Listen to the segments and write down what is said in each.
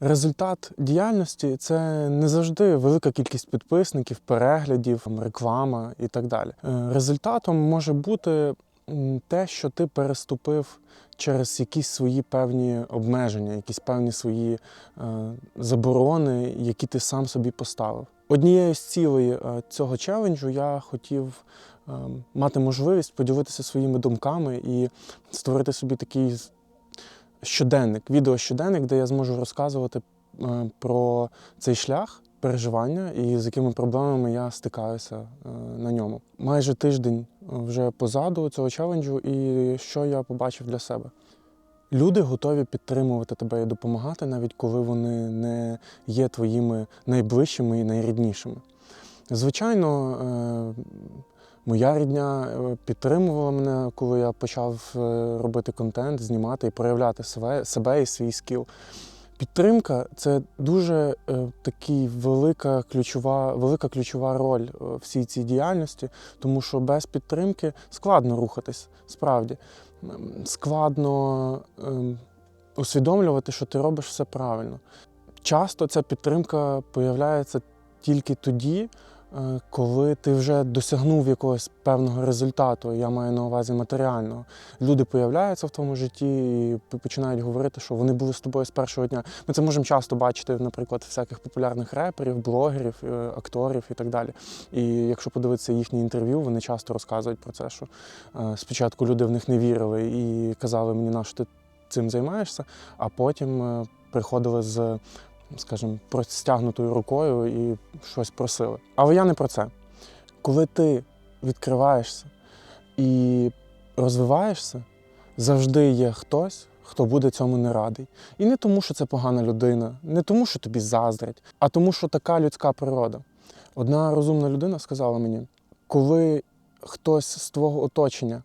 Результат діяльності це не завжди велика кількість підписників, переглядів, реклама і так далі. Е, Результатом може бути те, що ти переступив через якісь свої певні обмеження, якісь певні свої е, заборони, які ти сам собі поставив. Однією з цілей е, цього челенджу я хотів е, мати можливість поділитися своїми думками і створити собі такий щоденник, відеощоденник, де я зможу розказувати е, про цей шлях переживання і з якими проблемами я стикаюся е, на ньому. Майже тиждень вже позаду цього челенджу, і що я побачив для себе. Люди готові підтримувати тебе і допомагати, навіть коли вони не є твоїми найближчими і найріднішими. Звичайно, е, моя рідня е, підтримувала мене, коли я почав е, робити контент, знімати і проявляти себе, себе і свій скіл. Підтримка це дуже е, такий велика ключова, велика ключова роль е, всій цій діяльності, тому що без підтримки складно рухатись, справді. Складно ем, усвідомлювати, що ти робиш все правильно. Часто ця підтримка появляється тільки тоді, е, коли ти вже досягнув якогось певного результату, я маю на увазі матеріального. Люди появляються в твоєму житті і починають говорити, що вони були з тобою з першого дня. Ми це можемо часто бачити, наприклад, всяких популярних реперів, блогерів, е, акторів і так далі. І якщо подивитися їхні інтерв'ю, вони часто розказують про це, що е, спочатку люди в них не вірили і казали мені, на що ти цим займаєшся, а потім е, приходили з, скажімо, простягнутою рукою і щось просили. Але я не про це. Коли ти відкриваєшся і розвиваєшся, завжди є хтось, хто буде цьому не радий. І не тому, що це погана людина, не тому, що тобі заздрять, а тому, що така людська природа. Одна розумна людина сказала мені, коли хтось з твого оточення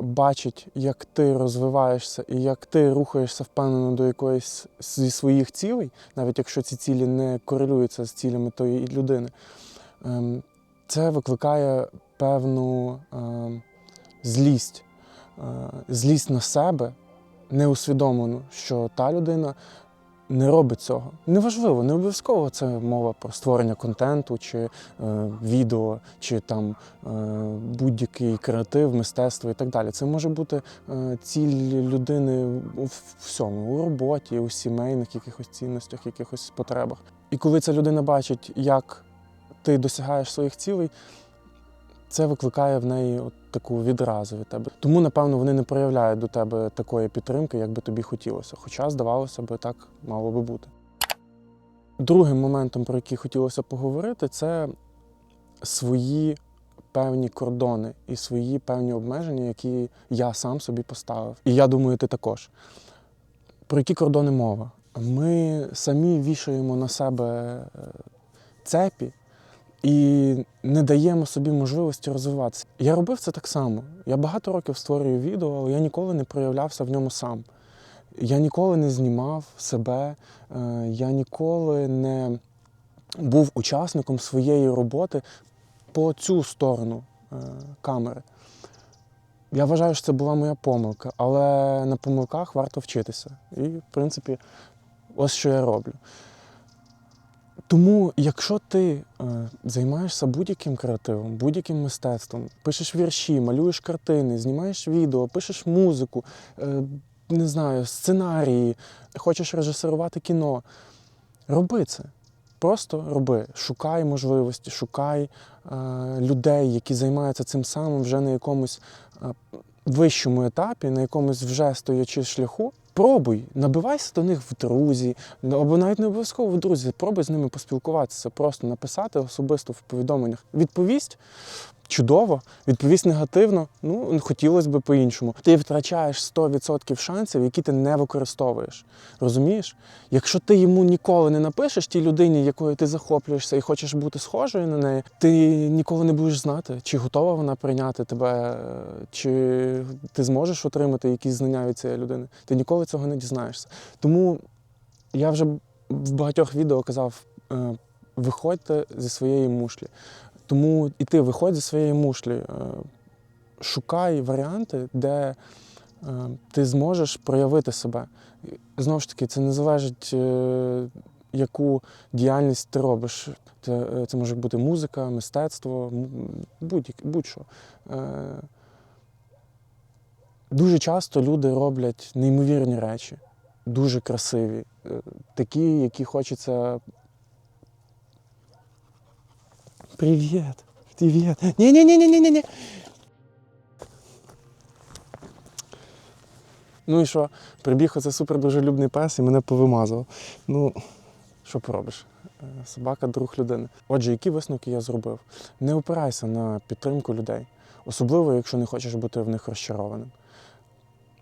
бачить, як ти розвиваєшся і як ти рухаєшся впевнено до якоїсь зі своїх цілей, навіть якщо ці цілі не корелюються з цілями тої людини, ем, це викликає певну ем, злість, Е, злість на себе, неусвідомлену, що та людина не робить цього. Неважливо, не обов'язково це мова про створення контенту, чи е, відео, чи там е, будь-який креатив, мистецтво і так далі. Це може бути е, ціль людини в- всьому, у роботі, у сімейних якихось цінностях, якихось потребах. І коли ця людина бачить, як ти досягаєш своїх цілей, це викликає в неї от таку відразу від тебе. Тому, напевно, вони не проявляють до тебе такої підтримки, як би тобі хотілося. Хоча, здавалося би, так мало би бути. Другим моментом, про який хотілося поговорити, це свої певні кордони і свої певні обмеження, які я сам собі поставив. І я думаю, ти також. Про які кордони мова? Ми самі вішаємо на себе е, цепі і не даємо собі можливості розвиватися. Я робив це так само. Я багато років створюю відео, але я ніколи не проявлявся в ньому сам. Я ніколи не знімав себе, е, я ніколи не був учасником своєї роботи по цю сторону е, камери. Я вважаю, що це була моя помилка, але на помилках варто вчитися. І, в принципі, ось що я роблю. Тому, якщо ти е, займаєшся будь-яким креативом, будь-яким мистецтвом, пишеш вірші, малюєш картини, знімаєш відео, пишеш музику, е, не знаю, сценарії, хочеш режисерувати кіно, роби це. Просто роби, шукай можливості, шукай е, людей, які займаються цим самим вже на якомусь е, вищому етапі, на якомусь вже стоячи шляху. Пробуй, набивайся до них в друзі, або навіть не обов'язково в друзі. Пробуй з ними поспілкуватися, просто написати особисто в повідомленнях. Відповість чудово, відповість негативно. Ну хотілося б по-іншому. Ти втрачаєш 100% шансів, які ти не використовуєш. Розумієш? Якщо ти йому ніколи не напишеш тій людині, якою ти захоплюєшся і хочеш бути схожою на неї, ти ніколи не будеш знати, чи готова вона прийняти тебе, чи ти зможеш отримати якісь знання від цієї людини. Ти ніколи цього не дізнаєшся. Тому я вже в багатьох відео казав: е, виходьте зі своєї мушлі. Тому і ти виходь зі своєї мушлі, е, шукай варіанти, де е, ти зможеш проявити себе. Знову ж таки, це не залежить, е, яку діяльність ти робиш. Це, може бути музика, мистецтво, будь, будь-що. Е, Дуже часто люди роблять неймовірні речі, дуже красиві, такі, які хочеться. Привіт! Привіт! Ні-ні-ні-ні-ні-ні! Ну і що? Прибіг оце супер дружелюбний пес і мене повимазав. Ну, що поробиш? Е, Собака друг людини. Отже, які висновки я зробив? Не опирайся на підтримку людей, особливо, якщо не хочеш бути в них розчарованим.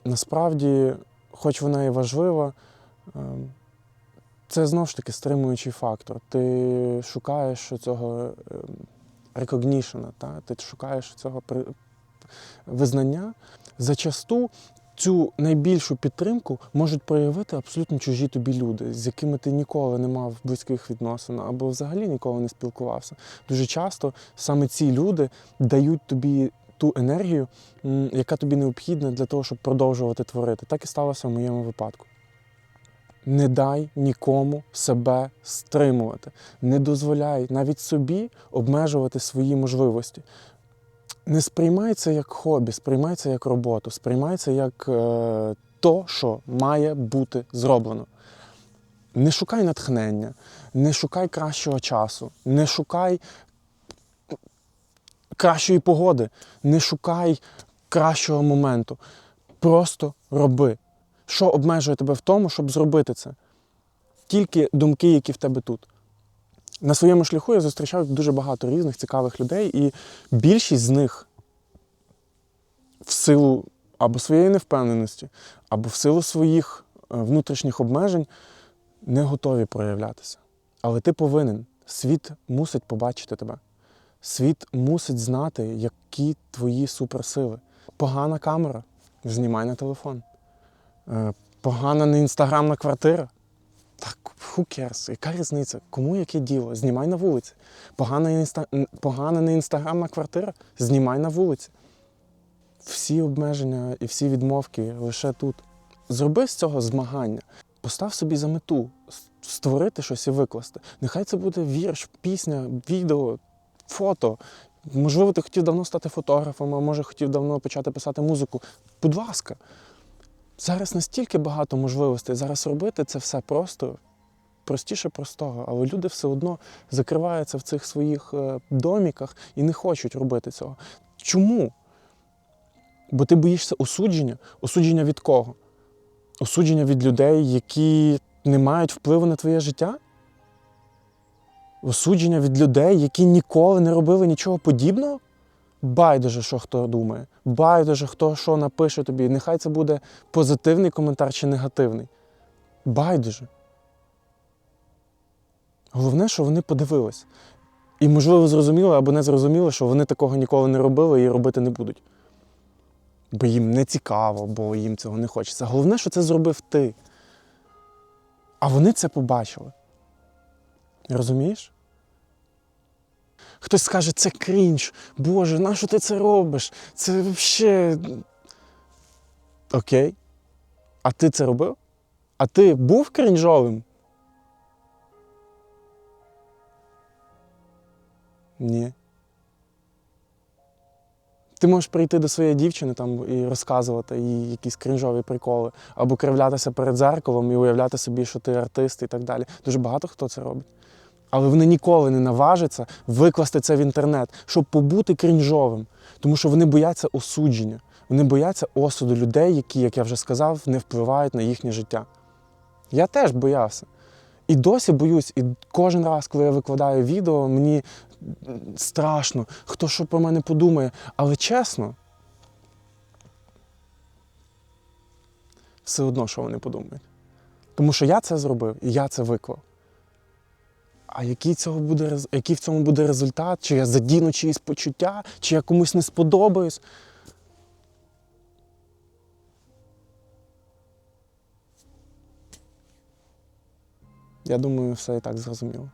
Насправді, хоч вона і важлива, ем, це знову ж таки стримуючий фактор. Ти шукаєш цього рекогнішена, та? ти шукаєш цього визнання. Зачасту цю найбільшу підтримку можуть проявити абсолютно чужі тобі люди, з якими ти ніколи не мав близьких відносин або взагалі ніколи не спілкувався. Дуже часто саме ці люди дають тобі ту енергію, яка тобі необхідна для того, щоб продовжувати творити. Так і сталося в моєму випадку. Не дай нікому себе стримувати. Не дозволяй навіть собі обмежувати свої можливості. Не сприймай це як хобі, сприймай це як роботу, сприймай це як е, то, що має бути зроблено. Не шукай натхнення, не шукай кращого часу, не шукай кращої погоди, не шукай кращого моменту. Просто роби. Що обмежує тебе в тому, щоб зробити це? Тільки думки, які в тебе тут. На своєму шляху я зустрічав дуже багато різних цікавих людей, і більшість з них в силу або своєї невпевненості, або в силу своїх е, внутрішніх обмежень не готові проявлятися. Але ти повинен. Світ мусить побачити тебе. Світ мусить знати, які твої суперсили. Погана камера знімай на телефон. Погана не інстаграмна квартира. Так, who cares? Яка різниця? Кому яке діло? Знімай на вулиці. Погана, інста... погана не інстаграмна квартира? Знімай на вулиці. Всі обмеження і всі відмовки лише тут. Зроби з цього змагання. Постав собі за мету створити щось і викласти. Нехай це буде вірш, пісня, відео, фото. Можливо, ти хотів давно стати фотографом, а може хотів давно почати писати музику. Будь ласка. Зараз настільки багато можливостей. Зараз робити це все просто простіше простого, але люди все одно закриваються в цих своїх е, доміках і не хочуть робити цього. Чому? Бо ти боїшся осудження. Осудження від кого? Осудження від людей, які не мають впливу на твоє життя? Осудження від людей, які ніколи не робили нічого подібного? Байдуже, що хто думає. Байдуже, хто що напише тобі. Нехай це буде позитивний коментар чи негативний. Байдуже. Головне, що вони подивились. І, можливо, зрозуміли або не зрозуміли, що вони такого ніколи не робили і робити не будуть. Бо їм не цікаво, бо їм цього не хочеться. Головне, що це зробив ти. А вони це побачили. Розумієш? Хтось скаже, це крінж. Боже, нащо ти це робиш? Це взагалі. Окей. А ти це робив? А ти був крінжовим? Ні. Ти можеш прийти до своєї дівчини там і розказувати їй якісь крінжові приколи, або кривлятися перед зеркалом і уявляти собі, що ти артист і так далі. Дуже багато хто це робить. Але вони ніколи не наважаться викласти це в інтернет, щоб побути крінжовим. Тому що вони бояться осудження, вони бояться осуду людей, які, як я вже сказав, не впливають на їхнє життя. Я теж боявся. І досі боюсь, і кожен раз, коли я викладаю відео, мені страшно, хто що про мене подумає. Але чесно, все одно, що вони подумають. Тому що я це зробив і я це виклав. А який, цього буде, який в цьому буде результат? Чи я задіну чиїсь почуття, чи я комусь не сподобаюсь? Я думаю, все і так зрозуміло.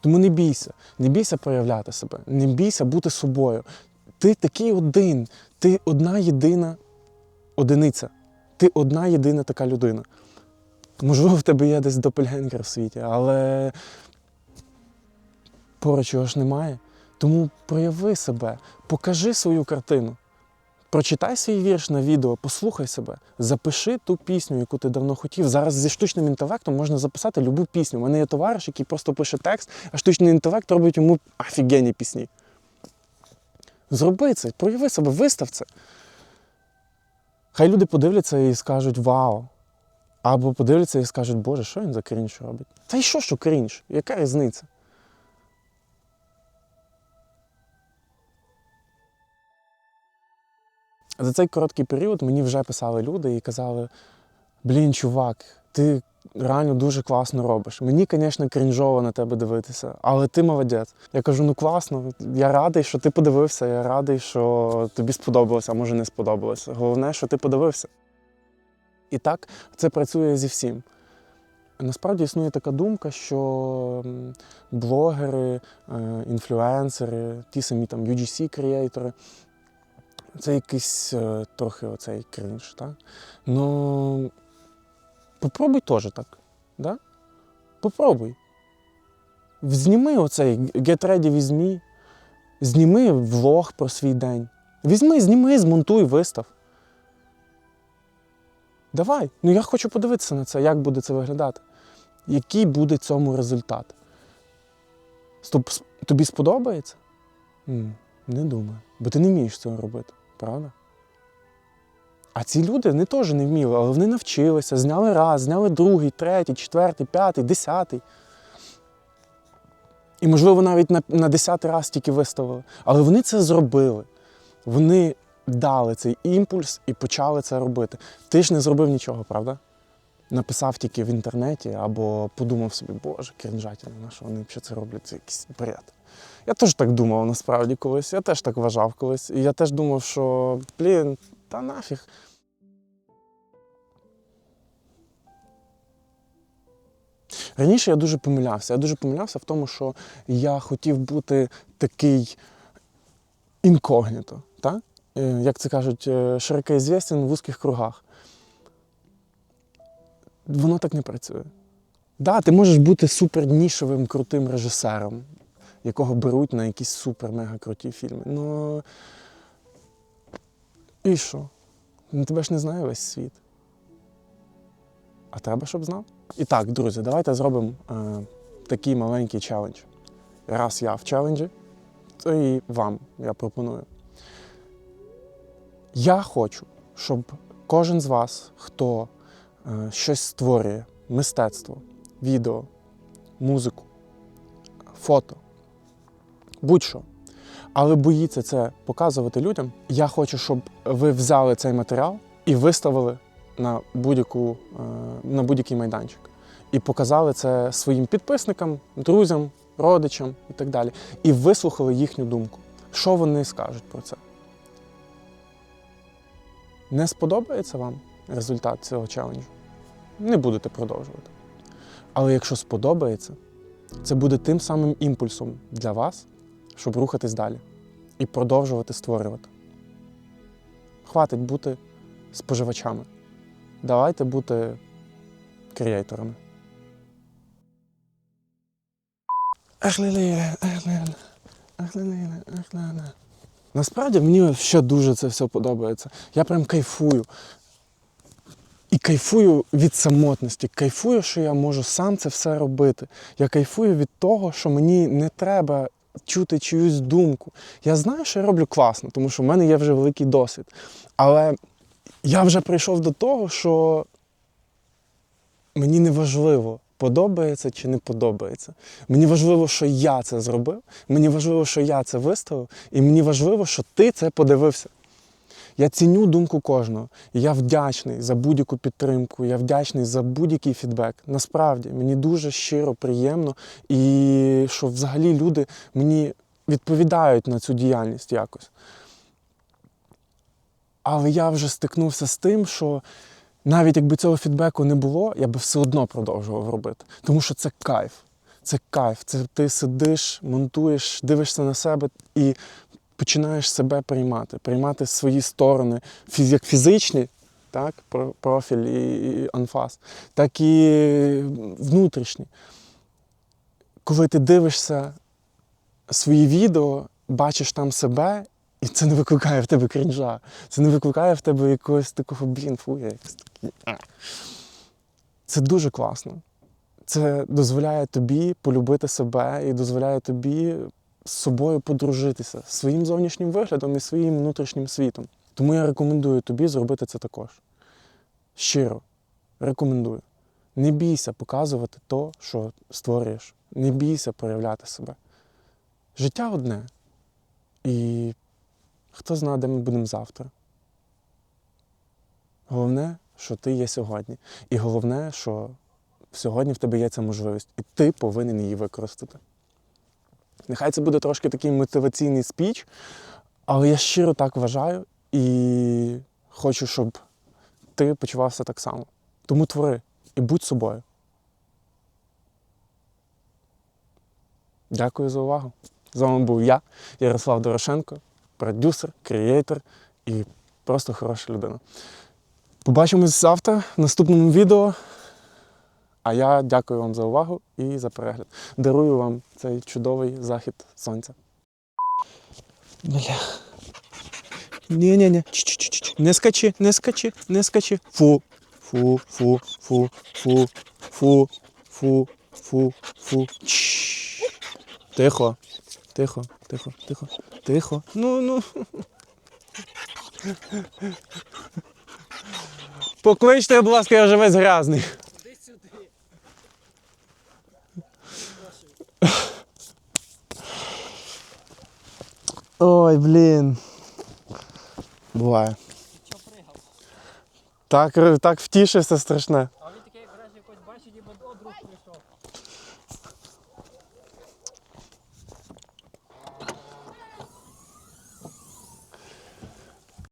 Тому не бійся, не бійся проявляти себе, не бійся бути собою. Ти такий один, ти одна єдина одиниця. Ти одна єдина така людина. Можливо, в тебе є десь допельгенгер в світі, але поруч його ж немає. Тому прояви себе, покажи свою картину. Прочитай свій вірш на відео, послухай себе, запиши ту пісню, яку ти давно хотів. Зараз зі штучним інтелектом можна записати любу пісню. У мене є товариш, який просто пише текст, а штучний інтелект робить йому офігенні пісні. Зроби це, прояви себе, вистав це. Хай люди подивляться і скажуть Вау! Або подивляться і скажуть, Боже, що він за крінж робить? Та й що, що крінж? Яка різниця? За цей короткий період мені вже писали люди і казали: блін, чувак, ти реально дуже класно робиш. Мені, звісно, крінжово на тебе дивитися, але ти молодець. Я кажу: ну класно, я радий, що ти подивився, я радий, що тобі сподобалося, а може не сподобалося. Головне, що ти подивився. І так це працює зі всім. Насправді існує така думка, що блогери, е, інфлюенсери, ті самі там UGC-креатори, це якийсь е, трохи оцей крінж, так? Ну попробуй теж так. Да? Попробуй. Зніми оцей Get Ready візьми, зніми влог про свій день. Візьми, зніми, змонтуй, вистав. Давай. Ну я хочу подивитися на це, як буде це виглядати. Який буде цьому результат? Тобі сподобається? Не думаю. Бо ти не вмієш цього робити, правда? А ці люди вони теж не вміли, але вони навчилися, зняли раз, зняли другий, третій, четвертий, п'ятий, десятий. І, можливо, навіть на, на десятий раз тільки виставили. Але вони це зробили. Вони дали цей імпульс і почали це робити. Ти ж не зробив нічого, правда? Написав тільки в інтернеті або подумав собі, боже, крінжатіна, на що вони взагалі це роблять, це якийсь бред. Я теж так думав насправді колись, я теж так вважав колись. І я теж думав, що, блін, та нафіг. Раніше я дуже помилявся. Я дуже помилявся в тому, що я хотів бути такий інкогніто, так? Е, як це кажуть, е, широко известен в вузьких кругах. Воно так не працює. Да, ти можеш бути супернішевим крутим режисером, якого беруть на якісь супер-мега круті фільми. Ну і що? Ну, тебе ж не знає весь світ. А треба, щоб знав. І так, друзі, давайте зробимо е, такий маленький челендж. Раз я в челенджі, то і вам я пропоную. Я хочу, щоб кожен з вас, хто е, щось створює, мистецтво, відео, музику, фото, будь-що, але боїться це показувати людям, я хочу, щоб ви взяли цей матеріал і виставили на, будь-яку, е, на будь-який майданчик. І показали це своїм підписникам, друзям, родичам і так далі. І вислухали їхню думку. Що вони скажуть про це? Не сподобається вам результат цього челенджу? Не будете продовжувати. Але якщо сподобається, це буде тим самим імпульсом для вас, щоб рухатись далі і продовжувати створювати. Хватить бути споживачами. Давайте бути креаторами. Ахлелеле, ахлеле, ахлелеле, ахлеле. Насправді мені ще дуже це все подобається. Я прям кайфую. І кайфую від самотності, кайфую, що я можу сам це все робити. Я кайфую від того, що мені не треба чути чиюсь думку. Я знаю, що я роблю класно, тому що в мене є вже великий досвід. Але я вже прийшов до того, що мені не важливо, подобається чи не подобається. Мені важливо, що я це зробив, мені важливо, що я це виставив, і мені важливо, що ти це подивився. Я ціню думку кожного. Я вдячний за будь-яку підтримку, я вдячний за будь-який фідбек. Насправді, мені дуже щиро приємно, і що взагалі люди мені відповідають на цю діяльність якось. Але я вже стикнувся з тим, що навіть якби цього фідбеку не було, я би все одно продовжував робити. Тому що це кайф. Це кайф. Це ти сидиш, монтуєш, дивишся на себе і починаєш себе приймати, приймати свої сторони, як фізичні, так, про- профіль і, анфас, так і внутрішній. Коли ти дивишся свої відео, бачиш там себе, і це не викликає в тебе крінжа. Це не викликає в тебе якогось такого, блін. Це дуже класно. Це дозволяє тобі полюбити себе і дозволяє тобі з собою подружитися своїм зовнішнім виглядом і своїм внутрішнім світом. Тому я рекомендую тобі зробити це також. Щиро рекомендую. Не бійся показувати то, що створюєш. Не бійся проявляти себе. Життя одне. І хто знає, де ми будемо завтра. Головне, що ти є сьогодні. І головне, що сьогодні в тебе є ця можливість, і ти повинен її використати. Нехай це буде трошки такий мотиваційний спіч, але я щиро так вважаю і хочу, щоб ти почувався так само. Тому твори і будь собою. Дякую за увагу. З вами був я, Ярослав Дорошенко, продюсер, креатор і просто хороша людина. Побачимось завтра в наступному відео. А я дякую вам за увагу і за перегляд. Дарую вам цей чудовий захід сонця. Бля. Ні-ні-ні. Ч-ч-ч-ч. Не скачи, не скачи, не скачи. Фу. Фу, фу, фу, фу, фу, фу, фу, фу. Тихо. Тихо, тихо, тихо, тихо. Ну, ну. Покличте, будь ласка, я вже весь грязний. Іди сюди. Ой, блін. Буває. Так, так втішився страшне.